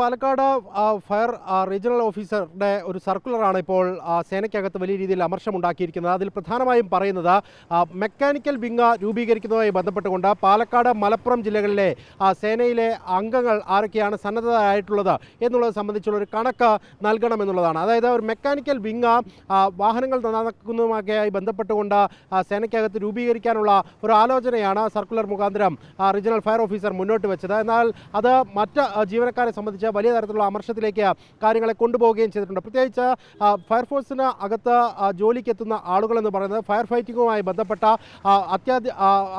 Palakkad fire regional ഓഫീസറുടെ ഒരു സർക്കുലറാണ് ഇപ്പോൾ സേനയ്ക്കകത്ത് വലിയ രീതിയിൽ അമർഷമുണ്ടാക്കിയിരിക്കുന്നത്. അതിൽ പ്രധാനമായും പറയുന്നത് മെക്കാനിക്കൽ വിങ് രൂപീകരിക്കുന്നതുമായി ബന്ധപ്പെട്ടുകൊണ്ട് പാലക്കാട് മലപ്പുറം ജില്ലകളിലെ സേനയിലെ അംഗങ്ങൾ ആരൊക്കെയാണ് സന്നദ്ധരായിട്ടുള്ളത് എന്നുള്ളത് സംബന്ധിച്ചുള്ള ഒരു കണക്ക് നൽകണമെന്നുള്ളതാണ്. അതായത് ഒരു മെക്കാനിക്കൽ വിങ് വാഹനങ്ങൾ നന്നാക്കുന്നതുമൊക്കെയായി ബന്ധപ്പെട്ടുകൊണ്ട് സേനയ്ക്കകത്ത് രൂപീകരിക്കാനുള്ള ഒരു ആലോചനയാണ് സർക്കുലർ മുഖാന്തരം റീജിയണൽ ഫയർ ഓഫീസർ മുന്നോട്ട് വെച്ചത്. എന്നാൽ അത് മറ്റ് ജീവനക്കാരെ സംബന്ധിച്ച് വലിയ തരത്തിലുള്ള അമർഷത്തിലേക്ക് കാര്യങ്ങളെ കൊണ്ടുപോവുകയും ചെയ്തിട്ടുണ്ട്. പ്രത്യേകിച്ച് ഫയർഫോഴ്സിന് അകത്ത് ജോലിക്കെത്തുന്ന എന്ന് പറയുന്നത് ഫയർ ഫൈറ്റിങ്ങുമായി ബന്ധപ്പെട്ട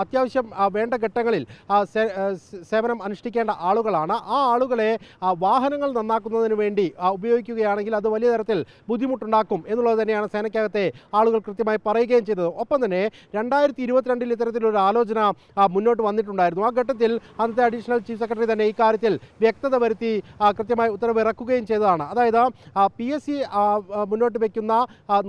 അത്യാവശ്യം വേണ്ട ഘട്ടങ്ങളിൽ സേവനം അനുഷ്ഠിക്കേണ്ട ആളുകളാണ്. ആ ആളുകളെ വാഹനങ്ങൾ നന്നാക്കുന്നതിന് വേണ്ടി ഉപയോഗിക്കുകയാണെങ്കിൽ അത് വലിയ തരത്തിൽ ബുദ്ധിമുട്ടുണ്ടാക്കും എന്നുള്ളത് തന്നെയാണ് സേനയ്ക്കകത്തെ ആളുകൾ കൃത്യമായി പറയുകയും ചെയ്തത്. ഒപ്പം തന്നെ രണ്ടായിരത്തി ഇരുപത്തിരണ്ടിൽ ഇത്തരത്തിലൊരു ആലോചന മുന്നോട്ട് വന്നിട്ടുണ്ടായിരുന്നു. ആ ഘട്ടത്തിൽ അന്നത്തെ അഡീഷണൽ ചീഫ് സെക്രട്ടറി തന്നെ ഇക്കാര്യത്തിൽ വ്യക്തത വരുത്തി കൃത്യമായി ഉത്തരവ് ഇറക്കുകയും ചെയ്തതാണ്. അതായത് പി എസ് സി മുന്നോട്ട് വയ്ക്കുന്ന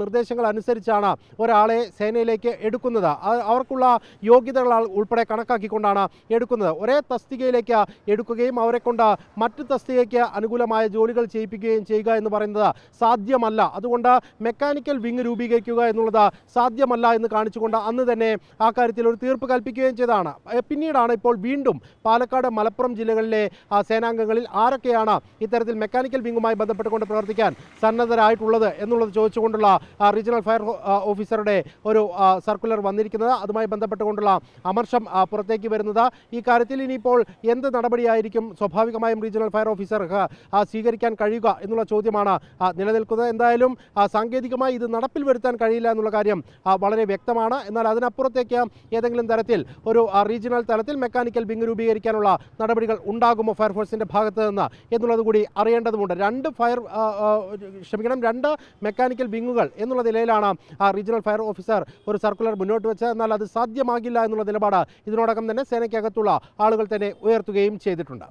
നിർദ്ദേശങ്ങൾ അനുസരിച്ചാണ് ഒരാളെ സേനയിലേക്ക് എടുക്കുന്നത്. അവർക്കുള്ള യോഗ്യതകൾ ഉൾപ്പെടെ കണക്കാക്കിക്കൊണ്ടാണ് എടുക്കുന്നത്. ഒരേ തസ്തികയിലേക്ക് എടുക്കുകയും അവരെ കൊണ്ട് മറ്റ് തസ്തികയ്ക്ക് അനുകൂലമായ ജോലികൾ ചെയ്യിപ്പിക്കുകയും ചെയ്യുക എന്ന് പറയുന്നത് സാധ്യമല്ല. അതുകൊണ്ട് മെക്കാനിക്കൽ വിങ് രൂപീകരിക്കുക എന്നുള്ളത് സാധ്യമല്ല എന്ന് കാണിച്ചുകൊണ്ട് അന്ന് തന്നെ ആ കാര്യത്തിൽ ഒരു തീർപ്പ് കൽപ്പിക്കുകയും ചെയ്തതാണ്. പിന്നീടാണ് ഇപ്പോൾ വീണ്ടും പാലക്കാട് മലപ്പുറം ജില്ലകളിലെ സേനാംഗങ്ങളിൽ സേനാംഗങ്ങളിൽ ആരൊക്കെയാണ് ഇത്തരത്തിൽ മെക്കാനിക്കൽ വിങ്ങുമായി ബന്ധപ്പെട്ടുകൊണ്ട് പ്രവർത്തിക്കാൻ സന്നദ്ധരായിട്ടുള്ളത് എന്നുള്ളത് ചോദിച്ചുകൊണ്ടുള്ള റീജിയണൽ ഫയർ ഓഫീസറുടെ ഒരു സർക്കുലർ വന്നിരിക്കുന്നത്. അതുമായി ബന്ധപ്പെട്ടുകൊണ്ടുള്ള അമർഷം പുറത്തേക്ക് വരുന്നത്. ഈ കാര്യത്തിൽ ഇനിയിപ്പോൾ എന്ത് നടപടിയായിരിക്കും? സ്വാഭാവികമായും റീജിയണൽ ഫയർ ഓഫീസർക്ക് സ്വീകരിക്കാൻ കഴിയുക എന്നുള്ള ചോദ്യമാണ് നിലനിൽക്കുന്നത്. എന്തായാലും സാങ്കേതികമായി ഇത് നടപ്പിൽ വരുത്താൻ കഴിയില്ല എന്നുള്ള കാര്യം വളരെ വ്യക്തമാണ്. എന്നാൽ അതിനപ്പുറത്തേക്ക് ഏതെങ്കിലും തരത്തിൽ ഒരു റീജിയണൽ തലത്തിൽ മെക്കാനിക്കൽ വിങ് രൂപീകരിക്കാനുള്ള നടപടികൾ ഉണ്ടാകുമോ? ഫയർഫോഴ്സിന്റെ ഭാഗത്ത് നിന്ന് എന്നുള്ളത് കൂടി അറിയേണ്ടതുണ്ട് രണ്ട് ഫയർ ക്ഷമിക്കണം രണ്ട് മെക്കാനിക്കൽ വിങ്ങുകൾ എന്നുള്ള നിലയിലാണ് ആ റീജിയണൽ ഫയർ ഓഫീസർ ഒരു സർക്കുലർ മുന്നോട്ട് വെച്ചത്. എന്നാൽ അത് സാധ്യമാകില്ല എന്നുള്ള നിലപാട് ഇതിനോടകം തന്നെ സേനയ്ക്കകത്തുള്ള ആളുകൾ തന്നെ ഉയർത്തുകയും ചെയ്തിട്ടുണ്ട്.